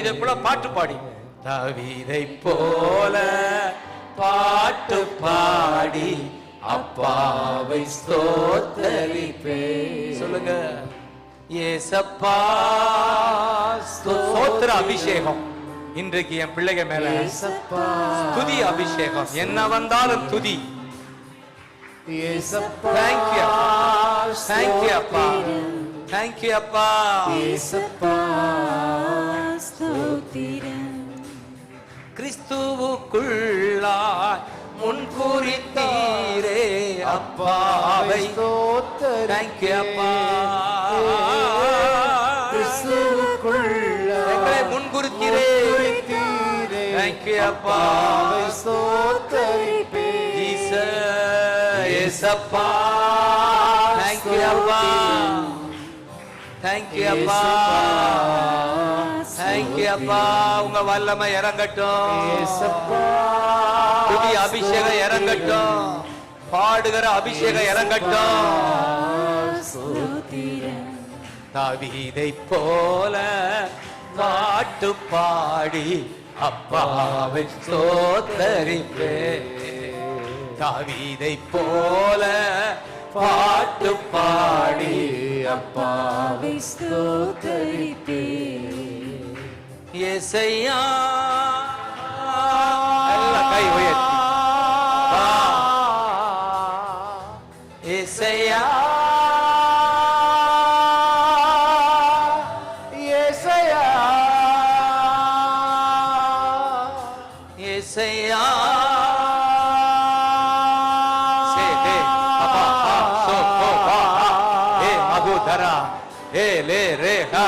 இதை போல பாட்டு பாடி. தாவீதை போல பாட்டு பாடி அப்பாவை ஸ்தோத்தரிப்பே. சொல்லுங்க. ஏசப்பா ஸ்தோத்திர அபிஷேகம். இன்றைக்கு என் பிள்ளைங்க மேல துதி அபிஷேகம். என்ன வந்தாலும் துதி. தேங்க்யூ தேங்க்யூ அப்பா. தேங்க்யூ அப்பா. கிறிஸ்துவுக்குள்ளாய் முன்குறித்தீரே அப்பாவை தேங்க்யூ அப்பா. எங்களை முன்குறித்தீரே அப்பா. ஜீசஸ் ஏசப்பா. தேங்க்யூ அப்பா. தேங்க்யூ அப்பா. தேங்க்யூ அப்பா உங்க வல்லமை இறங்கட்டும். புதிய அபிஷேகம் இறங்கட்டும். பாடுகிற அபிஷேகம் இறங்கட்டும். தாவீதை போல பாட்டு பாடி அப்பாவை ஸ்தோத்தரிப்பே. தாவீதை போல பாட்டு பாடி அப்பாவை ఏసయ్యా. కై ఏసయ్యా. ఏసయ్యా. ఏసయ్యా. ఏ మగుధర ఏ లే రే హా